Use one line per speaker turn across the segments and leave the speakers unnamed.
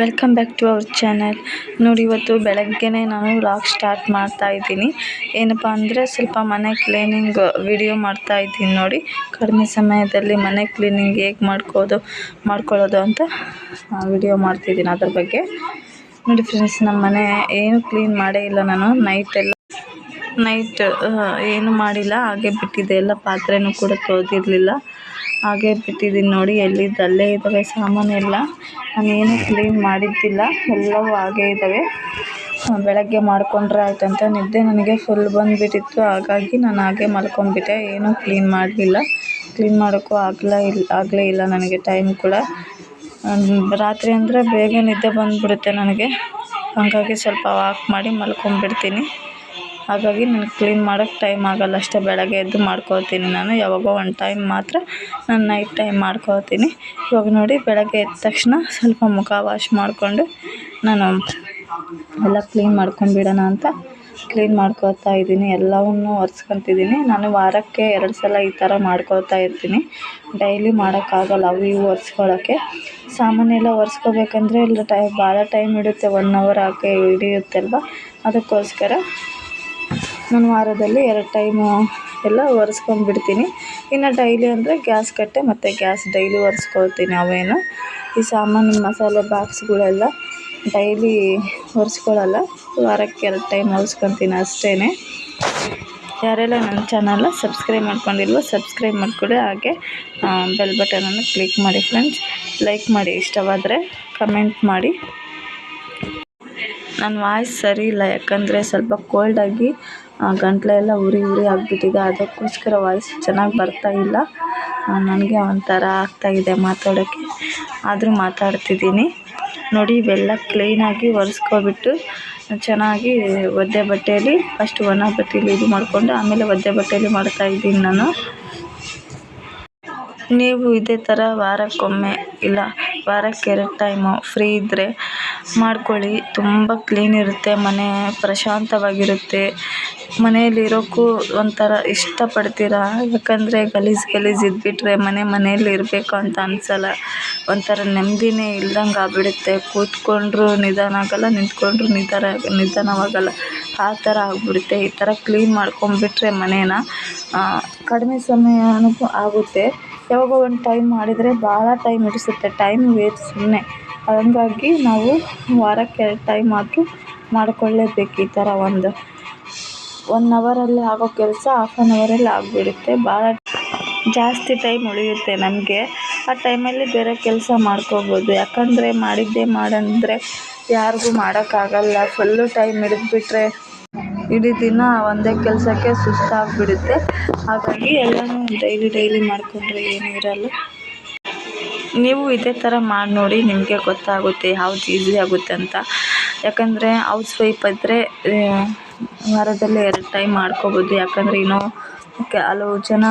Welcome back to our channel ನೋಡಿ, ಇವತ್ತು ಬೆಳಗ್ಗೆನೇ ನಾನು ವ್ಲಾಗ್ ಸ್ಟಾರ್ಟ್ ಮಾಡ್ತಾ ಇದ್ದೀನಿ. ಏನಪ್ಪ ಅಂದರೆ, ಸ್ವಲ್ಪ ಮನೆ ಕ್ಲೀನಿಂಗ್ ವಿಡಿಯೋ ಮಾಡ್ತಾ ಇದ್ದೀನಿ ನೋಡಿ. ಕಡಿಮೆ ಸಮಯದಲ್ಲಿ ಮನೆ ಕ್ಲೀನಿಂಗ್ ಹೇಗೆ ಮಾಡ್ಕೋದು, ಮಾಡ್ಕೊಳ್ಳೋದು ಅಂತ ವಿಡಿಯೋ ಮಾಡ್ತಿದ್ದೀನಿ ಅದ್ರ ಬಗ್ಗೆ. ನೋಡಿ ಫ್ರೆಂಡ್ಸ್ ನಮ್ಮ ಮನೆ ಏನು ಕ್ಲೀನ್ ಮಾಡೇ ಇಲ್ಲ ನಾನು. ನೈಟೆಲ್ಲ ನೈಟ್ ಏನು ಮಾಡಿಲ್ಲ. ಹಾಗೆ ಬಿಟ್ಟಿದ್ದೆ ಎಲ್ಲ ಪಾತ್ರೆನೂ ಕೂಡ ತೊಳೆದಿರಲಿಲ್ಲ. ಹಾಗೆ ಬಿಟ್ಟಿದ್ದೀನಿ ನೋಡಿ, ಎಲ್ಲಿದ್ದಲ್ಲೇ ಇದ್ದಾವೆ ಸಾಮಾನೆಲ್ಲ ನಾನೇನು ಕ್ಲೀನ್ ಮಾಡಿದ್ದಿಲ್ಲ, ಎಲ್ಲವೂ ಹಾಗೇ ಇದ್ದಾವೆ. ಬೆಳಗ್ಗೆ ಮಾಡಿಕೊಂಡ್ರೆ ಆಯ್ತಂತ ನಿದ್ದೆ ನನಗೆ ಫುಲ್ ಬಂದುಬಿಟ್ಟಿತ್ತು. ಹಾಗಾಗಿ ನಾನು ಹಾಗೆ ಮಲ್ಕೊಂಡ್ಬಿಟ್ಟೆ. ಏನೂ ಕ್ಲೀನ್ ಮಾಡಲಿಲ್ಲ. ಕ್ಲೀನ್ ಮಾಡೋಕ್ಕೂ ಆಗಲ್ಲ ಇಲ್ಲ ಆಗಲೇ ಇಲ್ಲ ನನಗೆ ಟೈಮ್ ಕೂಡ. ರಾತ್ರಿ ಅಂದರೆ ಬೇಗ ನಿದ್ದೆ ಬಂದುಬಿಡುತ್ತೆ ನನಗೆ. ಹಾಗಾಗಿ ಸ್ವಲ್ಪ ವಾಕ್ ಮಾಡಿ ಮಲ್ಕೊಂಡ್ಬಿಡ್ತೀನಿ. ಹಾಗಾಗಿ ನನಗೆ ಕ್ಲೀನ್ ಮಾಡೋಕ್ಕೆ ಟೈಮ್ ಆಗೋಲ್ಲ, ಅಷ್ಟೇ ಬೆಳಗ್ಗೆ ಎದ್ದು ಮಾಡ್ಕೊಳ್ತೀನಿ ನಾನು. ಯಾವಾಗೋ ಒಂದು ಟೈಮ್ ಮಾತ್ರ ನಾನು ನೈಟ್ ಟೈಮ್ ಮಾಡ್ಕೊಳ್ತೀನಿ. ಇವಾಗ ನೋಡಿ, ಬೆಳಗ್ಗೆ ಎದ್ದ ತಕ್ಷಣ ಸ್ವಲ್ಪ ಮುಖ ವಾಶ್ ಮಾಡಿಕೊಂಡು ನಾನು ಎಲ್ಲ ಕ್ಲೀನ್ ಮಾಡ್ಕೊಂಡ್ಬಿಡೋಣ ಅಂತ ಕ್ಲೀನ್ ಮಾಡ್ಕೊಳ್ತಾ ಇದ್ದೀನಿ. ಎಲ್ಲವನ್ನೂ ಒರೆಸ್ಕೊತಿದ್ದೀನಿ. ನಾನು ವಾರಕ್ಕೆ ಎರಡು ಸಲ ಈ ಥರ ಮಾಡ್ಕೊಳ್ತಾ ಇರ್ತೀನಿ. ಡೈಲಿ ಮಾಡೋಕ್ಕಾಗಲ್ಲ ಅವು ಇವು ಒರೆಸ್ಕೊಳ್ಳೋಕ್ಕೆ ಸಾಮಾನೆಲ್ಲ ಒರೆಸ್ಕೋಬೇಕಂದ್ರೆ ಇಲ್ಲ ಟೈ, ಭಾಳ ಟೈಮ್ ಹಿಡಿಯುತ್ತೆ ಒನ್ ಅವರ್ ಹಾಗೆ ಹಿಡಿಯುತ್ತಲ್ವ ಅದಕ್ಕೋಸ್ಕರ ನಾನು ವಾರದಲ್ಲಿ ಎರಡು ಟೈಮು ಎಲ್ಲ ಒರೆಸ್ಕೊಂಡ್ಬಿಡ್ತೀನಿ ಇನ್ನು ಡೈಲಿ ಅಂದರೆ ಗ್ಯಾಸ್ ಕಟ್ಟೆ ಮತ್ತು ಗ್ಯಾಸ್ ಡೈಲಿ ಒರೆಸ್ಕೊಳ್ತೀನಿ ಅವೇನು. ಈ ಸಾಮಾನು ಮಸಾಲೆ ಬಾಕ್ಸ್ಗಳೆಲ್ಲ ಡೈಲಿ ಒರೆಸ್ಕೊಳ್ಳಲ್ಲ ವಾರಕ್ಕೆ ಎರಡು ಟೈಮ್ ಒರೆಸ್ಕೊತೀನಿ ಅಷ್ಟೇ ಯಾರೆಲ್ಲ ನನ್ನ ಚಾನಲ್ನ ಸಬ್ಸ್ಕ್ರೈಬ್ ಮಾಡ್ಕೊಂಡಿಲ್ವೋ ಸಬ್ಸ್ಕ್ರೈಬ್ ಮಾಡಿಕೊಡಿ. ಹಾಗೆ ಬೆಲ್ ಬಟನನ್ನು ಕ್ಲಿಕ್ ಮಾಡಿ ಫ್ರೆಂಡ್ಸ್ ಲೈಕ್ ಮಾಡಿ, ಇಷ್ಟವಾದರೆ ಕಮೆಂಟ್ ಮಾಡಿ. ನನ್ನ ವಾಯ್ಸ್ ಸರಿ ಇಲ್ಲ, ಯಾಕಂದರೆ ಸ್ವಲ್ಪ ಕೋಲ್ಡಾಗಿ ಗಂಟಲೆಲ್ಲ ಉರಿ ಉರಿ ಆಗಿಬಿಟ್ಟಿದೆ. ಅದಕ್ಕೋಸ್ಕರ ವಾಯ್ಸ್ ಚೆನ್ನಾಗಿ ಬರ್ತಾ ಇಲ್ಲ. ನನಗೆ ಒಂಥರ ಆಗ್ತಾಯಿದೆ ಮಾತಾಡೋಕ್ಕೆ ಆದರೂ ಮಾತಾಡ್ತಿದ್ದೀನಿ. ನೋಡಿ, ಇವೆಲ್ಲ ಕ್ಲೀನಾಗಿ ಒರೆಸ್ಕೊಬಿಟ್ಟು ಚೆನ್ನಾಗಿ ಒದ್ದೆ ಬಟ್ಟೆಯಲ್ಲಿ ಫಸ್ಟ್ ಒಣ ಬಟ್ಟೆಯಲ್ಲಿ ಇದು ಮಾಡಿಕೊಂಡು ಆಮೇಲೆ ಒದ್ದೆ ಬಟ್ಟೆಯಲ್ಲಿ ಮಾಡ್ತಾಯಿದ್ದೀನಿ ನಾನು. ನೀವು ಇದೇ ಥರ ವಾರಕ್ಕೊಮ್ಮೆ ಇಲ್ಲ ವಾರಕ್ಕೆ ಎರಡು ಟೈಮು ಫ್ರೀ ಇದ್ದರೆ ಮಾಡ್ಕೊಳ್ಳಿ. ತುಂಬ ಕ್ಲೀನ್ ಇರುತ್ತೆ, ಮನೆ ಪ್ರಶಾಂತವಾಗಿರುತ್ತೆ. ಮನೆಯಲ್ಲಿ ಇರೋಕ್ಕೂ ಒಂಥರ ಇಷ್ಟಪಡ್ತೀರ? ಯಾಕಂದರೆ ಗಲೀಜು ಗಲೀಜು ಇದ್ಬಿಟ್ರೆ ಮನೆ ಮನೆಯಲ್ಲಿ ಇರಬೇಕು ಅಂತ ಅನ್ಸಲ್ಲ. ಒಂಥರ ನೆಮ್ಮದಿನೇ ಇಲ್ದಂಗೆ ಆಗ್ಬಿಡುತ್ತೆ. ಕೂತ್ಕೊಂಡ್ರೂ ನಿಧಾನ ಆಗೋಲ್ಲ, ನಿಂತ್ಕೊಂಡ್ರೂ ನಿಧಾನ ನಿಧಾನವಾಗಲ್ಲ. ಆ ಥರ ಆಗ್ಬಿಡುತ್ತೆ. ಈ ಥರ ಕ್ಲೀನ್ ಮಾಡ್ಕೊಂಬಿಟ್ರೆ ಮನೇನ ಕಡಿಮೆ ಸಮಯನೂ ಆಗುತ್ತೆ. ಯಾವಾಗೋ ಒಂದು ಟೈಮ್ ಮಾಡಿದರೆ ಭಾಳ ಟೈಮ್ ಹಿಡಿಸುತ್ತೆ. ಟೈಮ್ ವೇಸ್ಟ್ ಸುಮ್ಮನೆ ಹಂಗಾಗಿ ನಾವು ವಾರಕ್ಕೆ ಎರಡು ಟೈಮ್ ಆದರೂ ಮಾಡಿಕೊಳ್ಳೇಬೇಕು ಈ ಥರ ಒಂದು. ಒನ್ ಅವರಲ್ಲಿ ಆಗೋ ಕೆಲಸ ಹಾಫ್ ಆನ್ ಅವರಲ್ಲಿ ಆಗಿಬಿಡುತ್ತೆ. ಭಾಳ ಜಾಸ್ತಿ ಟೈಮ್ ಉಳಿಯುತ್ತೆ ನಮಗೆ. ಆ ಟೈಮಲ್ಲಿ ಬೇರೆ ಕೆಲಸ ಮಾಡ್ಕೋಬೋದು. ಯಾಕಂದರೆ ಮಾಡಿದ್ದೇ ಮಾಡಂದರೆ ಯಾರಿಗೂ ಮಾಡೋಕ್ಕಾಗಲ್ಲ. ಫುಲ್ಲು ಟೈಮ್ ಹಿಡಿದ್ಬಿಟ್ರೆ ಇಡೀ ದಿನ ಒಂದೇ ಕೆಲಸಕ್ಕೆ ಸುಸ್ತಾಗಿಬಿಡುತ್ತೆ. ಹಾಗಾಗಿ ಎಲ್ಲನೂ ಡೈಲಿ ಡೈಲಿ ಮಾಡಿಕೊಂಡ್ರೆ ಏನೂ ಇರಲ್ಲ. ನೀವು ಇದೇ ಥರ ಮಾಡಿ ನೋಡಿ ನಿಮಗೆ ಗೊತ್ತಾಗುತ್ತೆ ಯಾವ್ದು ಈಸಿ ಆಗುತ್ತೆ ಅಂತ. ಯಾಕಂದರೆ ಹೌಸ್ ವೈಫ್ ಇದ್ದರೆ ವಾರದಲ್ಲಿ ಎರಡು ಟೈಮ್ ಮಾಡ್ಕೋಬೋದು. ಯಾಕಂದರೆ ಇನ್ನೂ ಹಲವು ಜನ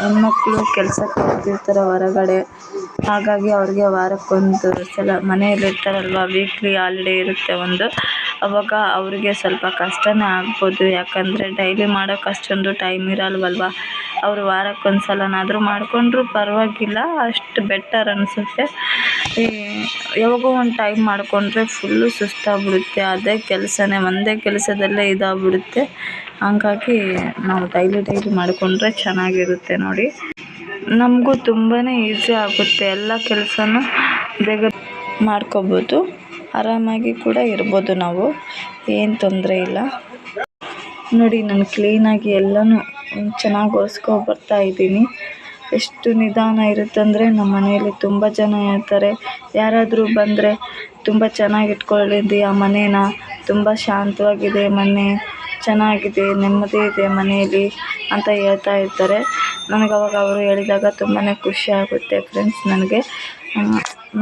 ಹೆಣ್ಮಕ್ಳು ಕೆಲ್ಸಕ್ಕೆ ಹೋಗ್ತಿರ್ತಾರೆ ಹೊರಗಡೆ. ಹಾಗಾಗಿ ಅವ್ರಿಗೆ ವಾರಕ್ಕೊಂದು ಸಲ ಮನೆಯಲ್ಲಿ ಇರ್ತಾರಲ್ವ ವೀಕ್ಲಿ ಹಾಲಿಡೇ ಇರುತ್ತೆ ಒಂದು. ಅವಾಗ ಅವರಿಗೆ ಸ್ವಲ್ಪ ಕಷ್ಟನೇ ಆಗ್ಬೋದು. ಯಾಕಂದರೆ ಡೈಲಿ ಮಾಡೋಕೆ ಅಷ್ಟೊಂದು ಟೈಮ್ ಇರಲ್ವಲ್ವ? ಅವರು ವಾರಕ್ಕೊಂದು ಸಲನಾದರೂ ಮಾಡಿಕೊಂಡ್ರೂ ಪರವಾಗಿಲ್ಲ, ಅಷ್ಟು ಬೆಟರ್ ಅನಿಸುತ್ತೆ. ಈ, ಯಾವಾಗೋ ಒಂದು ಟೈಮ್ ಮಾಡಿಕೊಂಡ್ರೆ ಫುಲ್ಲು ಸುಸ್ತಾಗ್ಬಿಡುತ್ತೆ. ಅದೇ ಕೆಲಸನೇ, ಒಂದೇ ಕೆಲಸದಲ್ಲೇ ಇದಾಗ್ಬಿಡುತ್ತೆ. ಹಂಗಾಗಿ ನಾವು ಡೈಲಿ ಡೈಲಿ ಮಾಡಿಕೊಂಡ್ರೆ ಚೆನ್ನಾಗಿರುತ್ತೆ ನೋಡಿ. ನಮಗೂ ತುಂಬಾ ಈಸಿ ಆಗುತ್ತೆ ಎಲ್ಲ ಕೆಲಸನೂ ಬೇಗ ಮಾಡ್ಕೋಬೋದು. ಆರಾಮಾಗಿ ಕೂಡ ಇರ್ಬೋದು ನಾವು, ಏನು ತೊಂದರೆ ಇಲ್ಲ. ನೋಡಿ, ನಾನು ಕ್ಲೀನಾಗಿ ಎಲ್ಲನೂ ಚೆನ್ನಾಗಿ ಒರೆಸ್ಕೊ ಬರ್ತಾ ಇದ್ದೀನಿ. ಎಷ್ಟು ನಿಧಾನ ಇರುತ್ತೆ ಅಂದರೆ ನಮ್ಮ ಮನೆಯಲ್ಲಿ ತುಂಬ ಜನ ಹೇಳ್ತಾರೆ ಯಾರಾದರೂ ಬಂದರೆ ತುಂಬ ಚೆನ್ನಾಗಿ ಆ ಮನೇನ? ತುಂಬ ಶಾಂತವಾಗಿದೆ ಮನೆ. ಚೆನ್ನಾಗಿದೆ, ನೆಮ್ಮದಿ ಇದೆ ಮನೆಯಲ್ಲಿ ಅಂತ ಹೇಳ್ತಾ ಇರ್ತಾರೆ ನನಗೆ ಅವಾಗ ಅವರು ಹೇಳಿದಾಗ ತುಂಬಾ ಖುಷಿ ಆಗುತ್ತೆ ಫ್ರೆಂಡ್ಸ್ ನನಗೆ.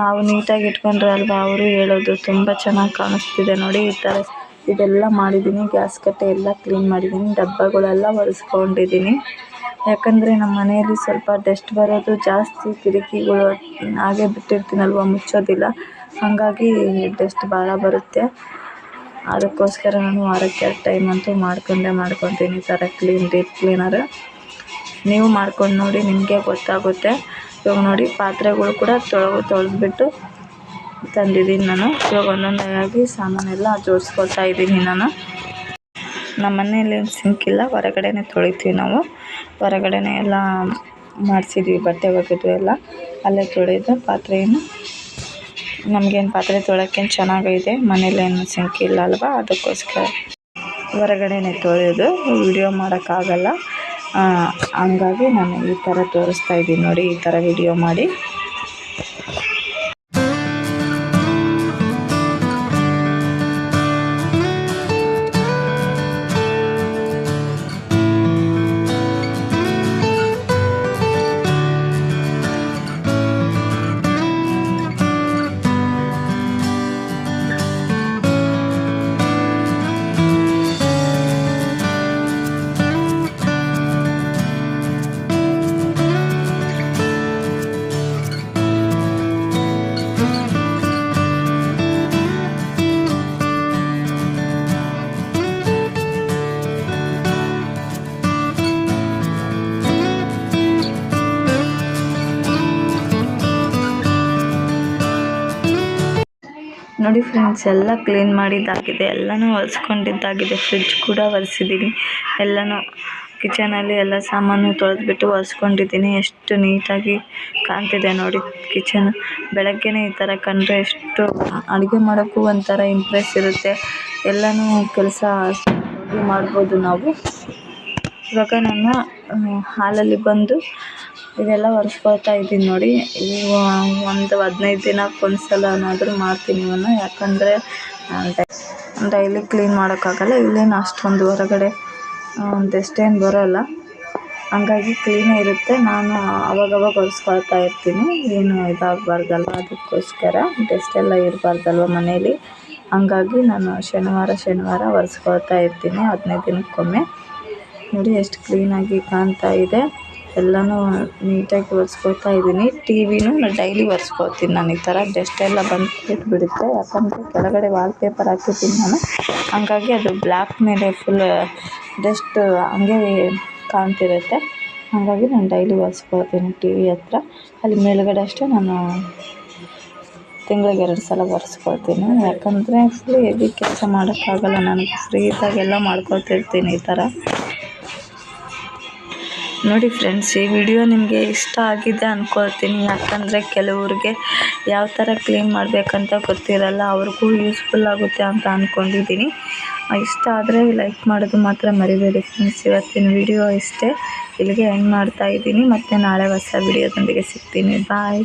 ನಾವು ನೀಟಾಗಿ ಇಟ್ಕೊಂಡ್ರೆ ಅಲ್ವಾ ಅವರು ಹೇಳೋದು? ತುಂಬ ಚೆನ್ನಾಗಿ ಕಾಣಿಸ್ತಿದೆ ನೋಡಿ ಈ ಥರ. ಇದೆಲ್ಲ ಮಾಡಿದ್ದೀನಿ, ಗ್ಯಾಸ್ ಕಟ್ಟೆ ಎಲ್ಲ ಕ್ಲೀನ್ ಮಾಡಿದ್ದೀನಿ, ಡಬ್ಬಗಳೆಲ್ಲ ಒರೆಸ್ಕೊಂಡಿದ್ದೀನಿ. ಯಾಕಂದರೆ ನಮ್ಮ ಮನೆಯಲ್ಲಿ ಸ್ವಲ್ಪ ಡಸ್ಟ್ ಬರೋದು ಜಾಸ್ತಿ, ಕಿಟಕಿಗಳು ಹಾಗೆ ಬಿಟ್ಟಿರ್ತೀನಲ್ವ, ಮುಚ್ಚೋದಿಲ್ಲ. ಹಾಗಾಗಿ ಡಸ್ಟ್ ಭಾಳ ಬರುತ್ತೆ. ಅದಕ್ಕೋಸ್ಕರ ನಾನು ವಾರಕ್ಕೆ ಎರಡು ಟೈಮ್ ಅಂತೂ ಮಾಡ್ಕೊಂಡೇ, ಮಾಡ್ಕೊತೀನಿ ಈ ಕ್ಲೀನ್ ಡೀಪ್ ಕ್ಲೀನರ್ ನೀವು ಮಾಡ್ಕೊಂಡು ನೋಡಿ, ನಿಮಗೆ ಗೊತ್ತಾಗುತ್ತೆ. ಇವಾಗ ನೋಡಿ, ಪಾತ್ರೆಗಳು ಕೂಡ ತೊಳೆದು ತೊಳೆದ್ಬಿಟ್ಟು ತಂದಿದ್ದೀನಿ ನಾನು. ಇವಾಗ ಒಂದೊಂದಾಗಿ ಸಾಮಾನೆಲ್ಲ ಜೋಡಿಸ್ಕೊಳ್ತಾ ಇದ್ದೀನಿ ನಾನು. ನಮ್ಮ ಮನೆಯಲ್ಲಿ ಸಿಂಕ್ ಇಲ್ಲ, ಹೊರಗಡೆನೇ ತೊಳಿತೀವಿ ನಾವು. ಹೊರಗಡೆನೇ ಎಲ್ಲ ಮಾಡಿಸಿದ್ವಿ, ಬಟ್ಟೆ ಒಗೆದು ಎಲ್ಲ. ಅಲ್ಲೇ ತೊಳೆದು ಪಾತ್ರೆಯನ್ನು ನಮಗೇನು ಪಾತ್ರೆ ತೊಳೆಯೋಕ್ಕೇನು ಚೆನ್ನಾಗೈತೆ, ಮನೇಲೇನು ಸಿಂಕ್ ಇಲ್ಲ ಅಲ್ವಾ ಅದಕ್ಕೋಸ್ಕರ. ಹೊರಗಡೆನೇ ತೊಳೆಯೋದು ವಿಡಿಯೋ ಮಾಡೋಕ್ಕಾಗಲ್ಲ. ಹಂಗಾಗಿ ನಾನು ಈ ಥರ ತೋರಿಸ್ತಾ ಇದ್ದೀನಿ ನೋಡಿ, ಈ ಥರ ವಿಡಿಯೋ ಮಾಡಿ. ನೋಡಿ ಫ್ರೆಂಡ್ಸ್, ಎಲ್ಲ ಕ್ಲೀನ್ ಮಾಡಿದ್ದಾಗಿದೆ, ಎಲ್ಲನೂ ಒರೆಸ್ಕೊಂಡಿದ್ದಾಗಿದೆ ಫ್ರಿಡ್ಜ್ ಕೂಡ ಒರೆಸಿದ್ದೀನಿ ಎಲ್ಲನೂ ಕಿಚನಲ್ಲಿ ಎಲ್ಲ ಸಾಮಾನು ತೊಳೆದ್ಬಿಟ್ಟು ಒರೆಸ್ಕೊಂಡಿದ್ದೀನಿ ಎಷ್ಟು ನೀಟಾಗಿ ಕಾಣ್ತಿದೆ ನೋಡಿ ಕಿಚನ್ ಬೆಳಗ್ಗೆನೇ ಈ ಥರ ಕಂಡ್ರೆ ಎಷ್ಟು ಅಡುಗೆ ಮಾಡೋಕ್ಕೂ ಒಂಥರ ಇಂಪ್ರೆಸ್ ಇರುತ್ತೆ. ಎಲ್ಲನೂ ಕೆಲಸ ಮಾಡ್ಬೋದು ನಾವು. ಇವಾಗ ನನ್ನ ಹಾಲಲ್ಲಿ ಬಂದು ಇದೆಲ್ಲ ಒರೆಸ್ಕೊಳ್ತಾ ಇದ್ದೀನಿ ನೋಡಿ. ಒಂದು ಹದಿನೈದು ದಿನಕ್ಕೆ ಒಂದು ಸಲನಾದರೂ ಮಾಡ್ತೀನಿ ಇವನ್ನ. ಯಾಕಂದರೆ ಡೈಲಿ ಕ್ಲೀನ್ ಮಾಡೋಕ್ಕಾಗಲ್ಲ. ಇಲ್ಲೇನು ಅಷ್ಟೊಂದು ಹೊರಗಡೆ ಏನು ಬರೋಲ್ಲ. ಹಂಗಾಗಿ ಕ್ಲೀನೇ ಇರುತ್ತೆ. ನಾನು ಅವಾಗವಾಗ ಒರೆಸ್ಕೊಳ್ತಾ ಇರ್ತೀನಿ. ಏನು ಇದಾಗಬಾರ್ದಲ್ವ ಅದಕ್ಕೋಸ್ಕರ. ಡಸ್ಟ್ ಎಲ್ಲ ಇರಬಾರ್ದಲ್ವ ಮನೇಲಿ. ಹಂಗಾಗಿ ನಾನು ಶನಿವಾರ ಶನಿವಾರ ಒರೆಸ್ಕೊಳ್ತಾ ಇರ್ತೀನಿ ಹದಿನೈದು ದಿನಕ್ಕೊಮ್ಮೆ. ನೋಡಿ, ಎಷ್ಟು ಕ್ಲೀನಾಗಿ ಕಾಣ್ತಾ ಇದೆ. ಎಲ್ಲನೂ ನೀಟಾಗಿ ಒರೆಸ್ಕೊಳ್ತಾ ಇದ್ದೀನಿ ಟಿ ವಿನೂ ಡೈಲಿ ಒರೆಸ್ಕೊಳ್ತೀನಿ ನಾನು ಈ ಥರ ಡಸ್ಟ್ ಎಲ್ಲ ಬಂದು ಬಿಡುತ್ತೆ ಯಾಕಂದರೆ ಕೆಳಗಡೆ ವಾಲ್ ಪೇಪರ್ ಹಾಕಿರ್ತೀನಿ ನಾನು. ಹಂಗಾಗಿ ಅದು ಬ್ಲ್ಯಾಕ್ ಮೇಲೆ ಫುಲ್ ಡಸ್ಟ್ ಹಂಗೆ ಕಾಣ್ತಿರುತ್ತೆ. ಹಾಗಾಗಿ ನಾನು ಡೈಲಿ ಒರೆಸ್ಕೊಳ್ತೀನಿ ಟಿ ವಿ ಹತ್ರ. ಅಲ್ಲಿ ಮೇಲುಗಡೆ ಅಷ್ಟೇ ನಾನು ತಿಂಗಳಿಗೆ ಎರಡು ಸಲ ಒರೆಸ್ಕೊಳ್ತೀನಿ. ಯಾಕಂದರೆ ಫುಲ್ ಹೆವಿ ಕೆಲಸ ಮಾಡೋಕ್ಕಾಗಲ್ಲ. ನನಗೆ ಫ್ರೀ ಇದ್ದಾಗೆಲ್ಲ ಮಾಡ್ಕೊಳ್ತಿರ್ತೀನಿ ಈ ಥರ ನೋಡಿ ಫ್ರೆಂಡ್ಸ್, ಈ ವಿಡಿಯೋ ನಿಮಗೆ ಇಷ್ಟ ಆಗಿದೆ ಅಂದ್ಕೊಳ್ತೀನಿ ಯಾಕಂದರೆ ಕೆಲವ್ರಿಗೆ ಯಾವ ಥರ ಕ್ಲೀನ್ ಮಾಡಬೇಕಂತ ಗೊತ್ತಿರಲ್ಲ, ಅವ್ರಿಗೂ ಯೂಸ್ಫುಲ್ ಆಗುತ್ತೆ ಅಂತ ಅಂದ್ಕೊಂಡಿದ್ದೀನಿ ಇಷ್ಟ ಆದರೆ ಲೈಕ್ ಮಾಡೋದು ಮಾತ್ರ ಮರಿಬೇಡಿ ಫ್ರೆಂಡ್ಸ್. ಇವತ್ತಿನ ವಿಡಿಯೋ ಇಷ್ಟೇ. ಇಲ್ಲಿಗೆ ಎಂಡ್ ಮಾಡ್ತಾಯಿದ್ದೀನಿ ಮತ್ತು ನಾಳೆ ಹೊಸ ವಿಡಿಯೋದೊಂದಿಗೆ ಸಿಗ್ತೀನಿ. ಬಾಯ್